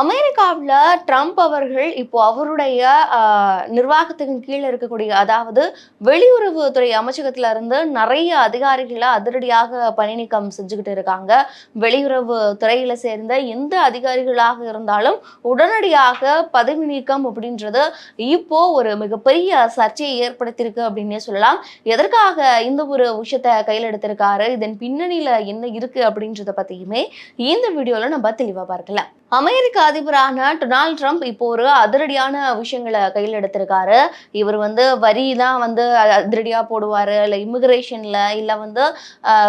அமெரிக்காவில் ட்ரம்ப் அவர்கள் இப்போ அவருடைய நிர்வாகத்தின் கீழே இருக்கக்கூடிய அதாவது வெளியுறவுத்துறை அமைச்சகத்துல இருந்து நிறைய அதிகாரிகளை அதிரடியாக பணி நீக்கம் செஞ்சுக்கிட்டு இருக்காங்க. வெளியுறவு துறையில சேர்ந்த எந்த அதிகாரிகளாக இருந்தாலும் உடனடியாக பதவி நீக்கம் அப்படின்றது இப்போ ஒரு மிகப்பெரிய சர்ச்சையை ஏற்படுத்தியிருக்கு அப்படின்னே சொல்லலாம். எதற்காக இந்த ஒரு விஷயத்தை கையில் எடுத்திருக்காரு? இதன் பின்னணியில என்ன இருக்கு அப்படின்றத பத்தியுமே இந்த வீடியோல நம்ம தெளிவா பார்க்கலாம். அமெரிக்க அதிபரான டொனால்ட் ட்ரம்ப் இப்போ ஒரு அதிரடியான விஷயங்களை கையில் எடுத்திருக்காரு. இவர் வந்து வரி தான் வந்து அதிரடியாக போடுவார். இல்லை இமிக்ரேஷனில் இல்லை வந்து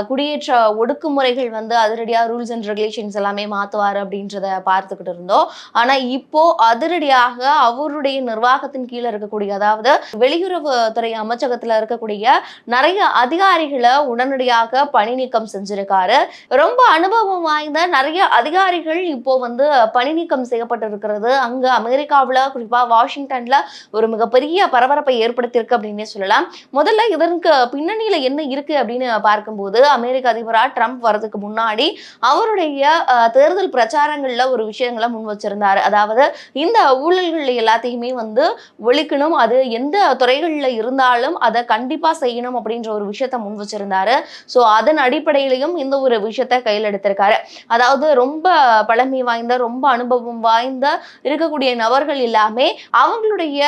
குடியேற்ற ஒடுக்குமுறைகள் வந்து அதிரடியாக ரூல்ஸ் அண்ட் ரெகுலேஷன்ஸ் எல்லாமே மாற்றுவார் அப்படின்றத பார்த்துக்கிட்டு இருந்தோம். ஆனால் இப்போ அதிரடியாக அவருடைய நிர்வாகத்தின் கீழே இருக்கக்கூடிய அதாவது வெளியுறவுத்துறை அமைச்சகத்தில் இருக்கக்கூடிய நிறைய அதிகாரிகளை உடனடியாக பணி நீக்கம் செஞ்சிருக்காரு. ரொம்ப அனுபவம் வாய்ந்த நிறைய அதிகாரிகள் இப்போ வந்து பணி நீக்கம் செய்யப்பட்டிருக்கிறது. அங்கு அமெரிக்காவில் குறிப்பாக வாஷிங்டன்ல ஒரு மிகப்பெரிய பரபரப்பை ஏற்படுத்தியிருக்கு அப்படின்னே சொல்லலாம். முதல்ல இதற்கு பின்னணியில என்ன இருக்கு அப்படின்னு பார்க்கும்போது அமெரிக்க அதிபராக ட்ரம்ப் வரதுக்கு முன்னாடி அவருடைய தேர்தல் பிரச்சாரங்கள்ல ஒரு விஷயங்களை முன் வச்சிருந்தார். அதாவது இந்த ஊழல்கள் எல்லாத்தையுமே வந்து ஒழிக்கணும். அது எந்த துறைகளில் இருந்தாலும் அதை கண்டிப்பாக செய்யணும் அப்படின்ற ஒரு விஷயத்த முன் வச்சிருந்தாரு. ஸோ அதன் அடிப்படையிலையும் இந்த ஒரு விஷயத்த கையில் எடுத்திருக்காரு. அதாவது ரொம்ப பழமை வாய்ந்த ரொம்ப அனுபவம் வாய்ந்த இருக்கக்கூடிய நபர்கள் எல்லாமே அவங்களுடைய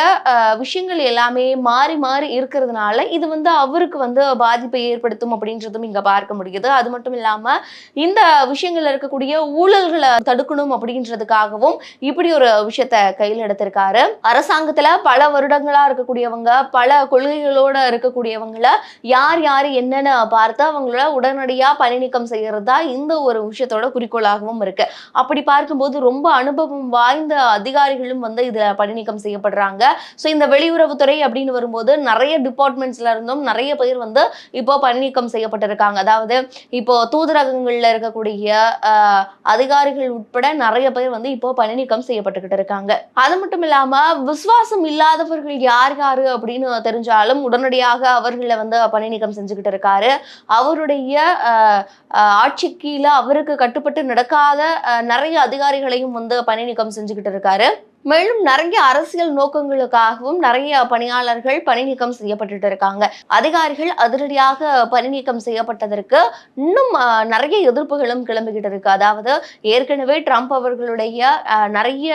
விஷயங்கள் எல்லாமே மாறி மாறி இருக்கிறதுனால இது வந்து அவருக்கு வந்து பாதிப்பை ஏற்படுத்தும் அப்படின்றதும் இங்க பார்க்க முடியுது. அது மட்டும் இல்லாம இந்த விஷயங்கள்ல இருக்கக்கூடிய ஊழல்களை தடுக்கணும் அப்படின்றதுக்காகவும் இப்படி ஒரு விஷயத்த கையில் எடுத்திருக்காரு. அரசாங்கத்துல பல வருடங்களா இருக்கக்கூடியவங்க பல கொள்கைகளோட இருக்கக்கூடியவங்கள யார் யார் என்னென்ன பார்த்து அவங்கள உடனடியா பணி நீக்கம் செய்யறதா இந்த ஒரு விஷயத்தோட குறிக்கோளாகவும் இருக்கு. அப்படி பார்க்கும் பார்க்கும்போது ரொம்ப அனுபவம் வாய்ந்த அதிகாரிகளும் வந்து இதில் பணிநீக்கம் செய்யப்படுறாங்க. ஸோ இந்த வெளியுறவுத்துறை அப்படின்னு வரும்போது நிறைய டிபார்ட்மெண்ட்ஸ்ல இருந்தும் நிறைய பேர் வந்து இப்போ பணிநீக்கம் செய்யப்பட்டிருக்காங்க. அதாவது இப்போ தூதரகங்களில் இருக்கக்கூடிய அதிகாரிகள் உட்பட நிறைய பேர் வந்து இப்போ பணிநீக்கம் செய்யப்பட்டுக்கிட்டு இருக்காங்க. அது மட்டும் இல்லாம விசுவாசம் இல்லாதவர்கள் யார் யாரு அப்படின்னு தெரிஞ்சாலும் உடனடியாக அவர்களை வந்து பணிநீக்கம் செஞ்சுக்கிட்டு இருக்காரு. அவருடைய ஆட்சி கீழே அவருக்கு கட்டுப்பட்டு நடக்காத நிறைய அதிகாரி அதிகாரிகளையும் வந்து பணி நீக்கம் செஞ்சுக்கிட்டு இருக்காரு. மேலும் நிறைய அரசியல் நோக்கங்களுக்காகவும் நிறைய பணியாளர்கள் பணி நீக்கம் செய்யப்பட்டுட்டு இருக்காங்க. அதிகாரிகள் அதிரடியாக பணி நீக்கம் செய்யப்பட்டதற்கு இன்னும் நிறைய எதிர்ப்புகளும் கிளம்பிக்கிட்டு இருக்கு. அதாவது ஏற்கனவே ட்ரம்ப் அவர்களுடைய நிறைய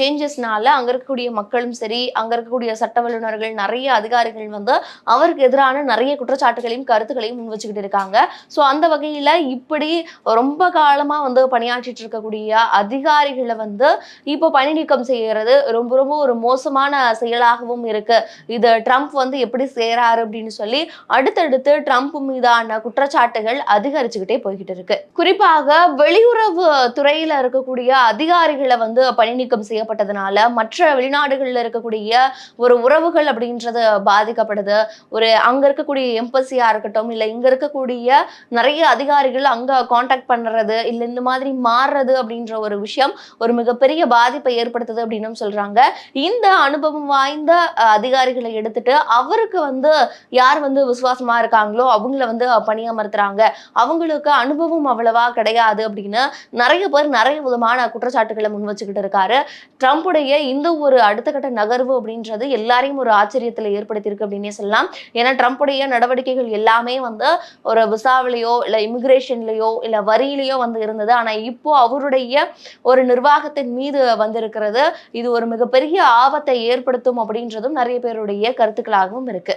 சேஞ்சஸ்னால அங்க இருக்கக்கூடிய மக்களும் சரி அங்க இருக்கக்கூடிய சட்ட வல்லுநர்கள் நிறைய அதிகாரிகள் வந்து அவருக்கு எதிரான நிறைய குற்றச்சாட்டுகளையும் கருத்துக்களையும் முன் வச்சுக்கிட்டு இருக்காங்க. ஸோ அந்த வகையில இப்படி ரொம்ப காலமா வந்து பணியாற்றிட்டு இருக்கக்கூடிய அதிகாரிகளை வந்து இப்போ பணி நீக்கம் செய்யறது ரொம்ப ரொம்ப ஒரு மோசமான செயலாகவும் இருக்கு. இது ட்ரம்ப் வந்து எப்படி செய்யறாரு அப்படின்னு சொல்லி அடுத்தடுத்து ட்ரம்ப் மீதான குற்றச்சாட்டுகள் அதிகரிச்சுக்கிட்டே போய்கிட்டு இருக்கு. குறிப்பாக வெளியுறவு துறையில இருக்கக்கூடிய அதிகாரிகளை வந்து பணி நீக்கம் செய்யப்பட்டதுனால மற்ற வெளிநாடுகள்ல இருக்கக்கூடிய ஒரு உறவுகள் அப்படின்றது பாதிக்கப்படுது. ஒரு அங்க இருக்கக்கூடிய எம்பசியா இருக்கட்டும் இல்ல இங்க இருக்கக்கூடிய நிறைய அதிகாரிகள் அங்க காண்டாக்ட் பண்றது இல்ல இந்த மாதிரி மாறுறது அப்படின்ற ஒரு விஷயம் ஒரு மிகப்பெரிய பாதிப்பை ஏற்படுத்துது அப்படின்னு சொல்றாங்க. இந்த அனுபவம் வாய்ந்த அதிகாரிகளை எடுத்துட்டு அவருக்கு வந்து யார் வந்து விசுவாசமா இருக்காங்களோ அவங்கள வந்து பணியமர்த்துறாங்க அவங்களுக்கு அனுபவம் அவ்வளவா கிடையாது அப்படின்னு நிறைய பேர் நிறைய விதமான குற்றச்சாட்டுகளை முன் வச்சுக்கிட்டு இருக்காரு. ட்ரம்ப்புடைய இந்த ஒரு அடுத்த கட்ட நகர்வு அப்படின்றது எல்லாரையும் ஒரு ஆச்சரியத்துல ஏற்படுத்தியிருக்கு அப்படின்னே சொல்லலாம். ஏன்னா ட்ரம்ப்புடைய நடவடிக்கைகள் எல்லாமே வந்து ஒரு விசாவிலையோ இல்ல இமிகிரேஷன்லயோ இல்ல வரியிலையோ வந்து இருந்தது. ஆனா இப்போ அவருடைய ஒரு நிர்வாகத்தின் மீது வந்திருக்கிறது இது ஒரு மிகப்பெரிய ஆபத்தை ஏற்படுத்தும் அப்படின்றதும் நிறைய பேருடைய கருத்துக்களாகவும் இருக்கு.